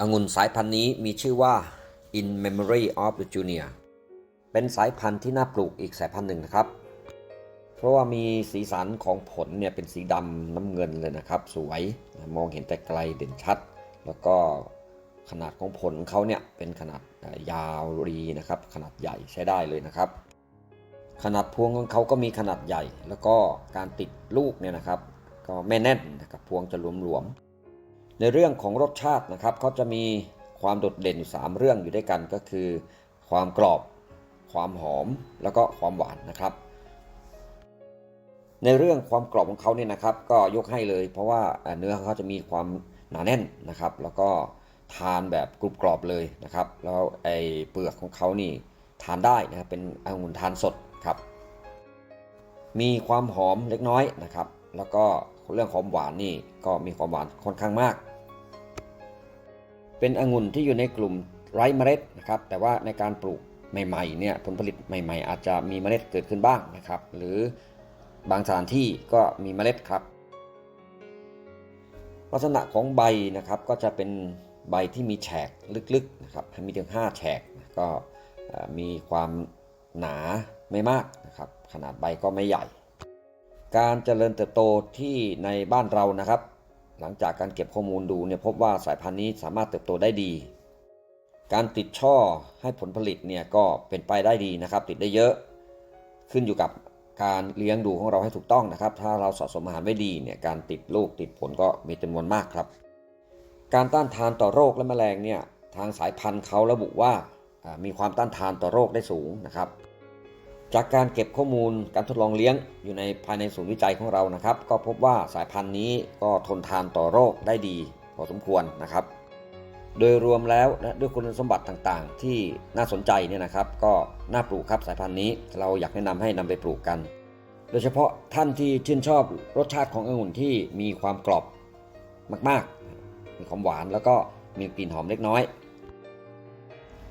องุ่นสายพันธุ์นี้มีชื่อว่า In Memory of the Junior เป็นสายพันธุ์ที่น่าปลูกอีกสายพันธุ์หนึ่งนะครับ เพราะว่ามีสีสันของผลเนี่ยเป็นสีดำน้ำเงินเลยนะครับ สวยมองเห็นแต่ไกลเด่นชัด แล้วก็ขนาดของผลของเขาเนี่ยเป็นขนาดยาวรีนะครับ ขนาดใหญ่ใช้ได้เลยนะครับ ขนาดพวงของเขาก็มีขนาดใหญ่ แล้วก็การติดลูกเนี่ยนะครับ ก็ไม่แน่นนะครับพวงจะหลวมๆ ในเรื่องของรสชาตินะครับเขาจะมีความโดดเด่นอยู่ 3 เรื่องอยู่ด้วยกันก็คือ ความกรอบ ความหอมแล้วก็ความหวานนะครับ ในเรื่องความกรอบของเขาเนี่ยนะครับก็ยกให้เลย เพราะว่าเนื้อของเขาจะมีความหนาแน่นนะครับ แล้วก็ทานแบบกรุบกรอบเลยนะครับ แล้วไอ้เปลือกของเขานี่ทานได้นะครับเป็นองุ่นทานสดครับ มีความหอมเล็กน้อยนะครับ แล้วก็เรื่องความหวานนี่ก็มีความหวานค่อนข้างมาก เป็นองุ่นที่อยู่ในกลุ่มไร้เมล็ดนะครับ แต่ว่าในการปลูกใหม่ๆเนี่ยผลผลิตใหม่ๆ อาจจะมีเมล็ดเกิดขึ้นบ้างนะครับ หรือบางสถานที่ก็มีเมล็ดครับ ลักษณะของใบนะครับก็จะเป็นใบที่มีแฉกลึกๆนะครับมีถึง5แฉกก็มีความหนาไม่มากนะครับ ขนาดใบก็ไม่ใหญ่ การเจริญเติบโตที่ในบ้านเรานะครับ หลังจากการเก็บข้อมูลดูเนี่ยพบว่าสายพันธุ์นี้สามารถเติบโตได้ดี การติดช่อให้ผลผลิตเนี่ยก็เป็นไปได้ดีนะครับ ติดได้เยอะ ขึ้นอยู่กับการเลี้ยงดูของเราให้ถูกต้องนะครับ ถ้าเราสะสมอาหารไว้ดีเนี่ยการติดลูกติดผลก็มีจำนวนมากครับ การต้านทานต่อโรคและแมลงเนี่ยทางสายพันธุ์เขาระบุว่าอ่ามีความต้านทานต่อโรคได้สูงนะครับ จากการเก็บข้อมูลการทดลองเลี้ยงอยู่ในภายในศูนย์วิจัยของเรานะครับ ก็พบว่าสายพันธุ์นี้ก็ทนทานต่อโรคได้ดีพอสมควรนะครับ โดยรวมแล้วนะด้วยคุณสมบัติต่างๆ ที่น่าสนใจเนี่ยนะครับ ก็น่าปลูกครับสายพันธุ์นี้ เราอยากแนะนำให้นำไปปลูกกัน โดยเฉพาะท่านที่ชื่นชอบรสชาติขององุ่นที่มีความกรอบมากๆ มีความหวานแล้วก็มีกลิ่นหอมเล็กน้อย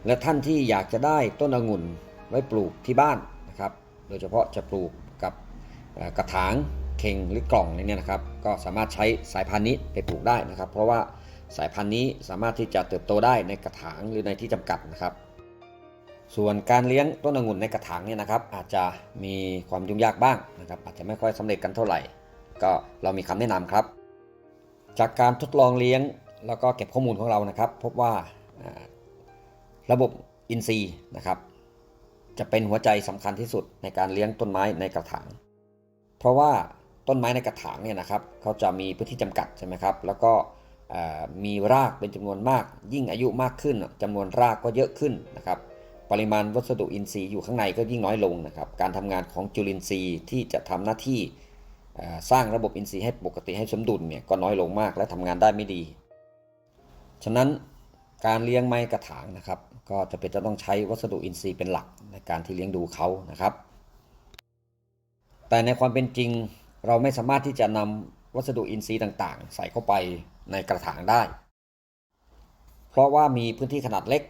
และท่านที่อยากจะได้ต้นองุ่นไว้ปลูกที่บ้าน นะครับ โดยเฉพาะจะปลูกกับกระถางเข่งหรือกล่องเนี่ยนะครับ ก็สามารถใช้สายพันธุ์นี้ไปปลูกได้นะครับ เพราะว่าสายพันธุ์นี้สามารถที่จะเติบโตได้ในกระถางหรือในที่จำกัดนะครับ ส่วนการเลี้ยงต้นองุ่นในกระถางเนี่ยนะครับ อาจจะมีความยุ่งยากบ้างนะครับ อาจจะไม่ค่อยสำเร็จกันเท่าไหร่ ก็เรามีคำแนะนำครับ จากการทดลองเลี้ยงแล้วก็เก็บข้อมูลของเรานะครับ พบว่าอ่าระบบอินทรีย์นะครับ จะเป็นหัวใจสำคัญที่สุดในการเลี้ยงต้นไม้ในกระถาง เพราะว่าต้นไม้ในกระถางเนี่ยนะครับเขาจะมีพื้นที่จำกัดใช่ไหมครับ แล้วก็มีรากเป็นจำนวนมาก ยิ่งอายุมากขึ้นจำนวนรากก็เยอะขึ้นนะครับ ปริมาณวัสดุอินทรีย์อยู่ข้างในก็ยิ่งน้อยลงนะครับ การทำงานของจุลินทรีย์ที่จะทำหน้าที่สร้างระบบอินทรีย์ให้ปกติให้สมดุลเนี่ยก็น้อยลงมากและทำงานได้ไม่ดี ฉะนั้น การเลี้ยงไม้กระถางนะครับ ก็จะเป็นจะต้องใช้วัสดุอินทรีย์เป็นหลักในการที่เลี้ยงดูเขานะครับ แต่ในความเป็นจริงเราไม่สามารถที่จะนำวัสดุอินทรีย์ต่างๆ ใส่เข้าไปในกระถางได้ เพราะว่ามีพื้นที่ขนาดเล็ก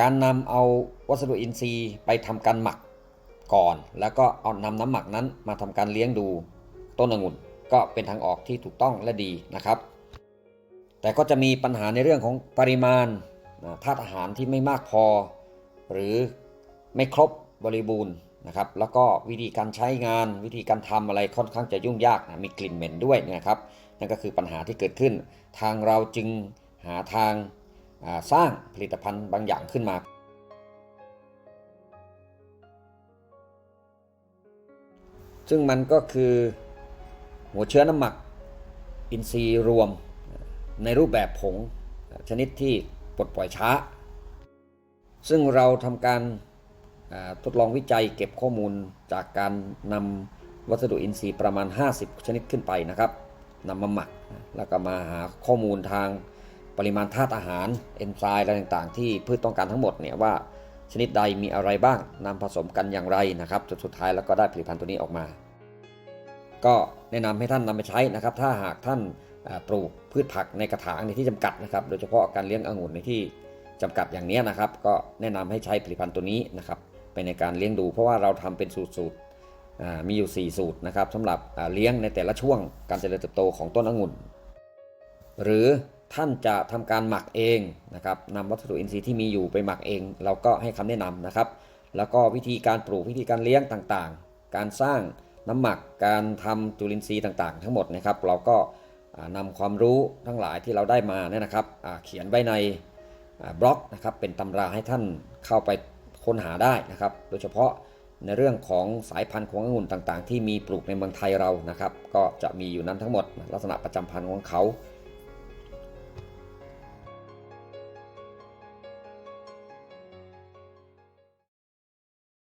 การนำเอาวัสดุอินทรีย์ไปทำการหมักก่อน แล้วก็เอานำน้ำหมักนั้นมาทำการเลี้ยงดูต้นองุ่นก็เป็นทางออกที่ถูกต้องและดีนะครับ แต่ก็จะมีปัญหาในเรื่องของปริมาณธาตุอาหารที่ไม่มากพอ หรือไม่ครบบริบูรณ์นะครับ แล้วก็วิธีการใช้งานวิธีการทำอะไรค่อนข้างจะยุ่งยากนะมีกลิ่นเหม็นด้วยนะครับ นั่นก็คือปัญหาที่เกิดขึ้น ทางเราจึงหาทางสร้างผลิตภัณฑ์บางอย่างขึ้นมา ซึ่งมันก็คือหัวเชื้อน้ำหมักอินทรีย์รวม ในรูปแบบผงชนิดที่ปลดปล่อยช้า ซึ่งเราทำการทดลองวิจัยเก็บข้อมูลจากการนำวัสดุอินทรีย์ประมาณ 50 ชนิดขึ้นไปนะครับนำมาหมักแล้วก็มาหาข้อมูลทางปริมาณธาตุอาหารเอนไซม์อะไรต่างๆ ที่พืชต้องการทั้งหมดเนี่ยว่าชนิดใดมีอะไรบ้างนำผสมกันอย่างไรนะครับจนสุดท้ายแล้วก็ได้ผลิตภัณฑ์ตัวนี้ออกมา ก็แนะนำให้ท่านนำไปใช้นะครับ ถ้าหากท่าน ปลูกพืชผักในกระถางในที่จำกัดนะครับ โดยเฉพาะการเลี้ยงองุ่นในที่จำกัดอย่างนี้นะครับ ก็แนะนำให้ใช้ผลิตภัณฑ์ตัวนี้นะครับไปในการเลี้ยงดูเพราะว่าเราทำเป็นสูตรสูตรมีอยู่ 4 สูตรนะครับสำหรับเลี้ยงในแต่ละช่วงการเจริญเติบโตของต้นองุ่น หรือท่านจะทำการหมักเองนะครับนำวัสดุอินทรีย์ที่มีอยู่ไปหมักเอง เราก็ให้คำแนะนำนะครับ แล้วก็วิธีการปลูกวิธีการเลี้ยงต่างๆ การสร้างน้ำหมักการทำจุลินทรีย์ต่างๆ ทั้งหมดนะครับ เราก็ นำความรู้ทั้งหลายที่เราได้มาเนี่ยนะครับเขียนไว้ในบล็อกนะครับเป็นตำราให้ท่านเข้าไปค้นหาได้นะครับ โดยเฉพาะในเรื่องของสายพันธุ์ขององุ่นต่างๆ ที่มีปลูกในเมืองไทยเรานะครับ ก็จะมีอยู่นั้นทั้งหมดลักษณะประจำพันธุ์ของเขา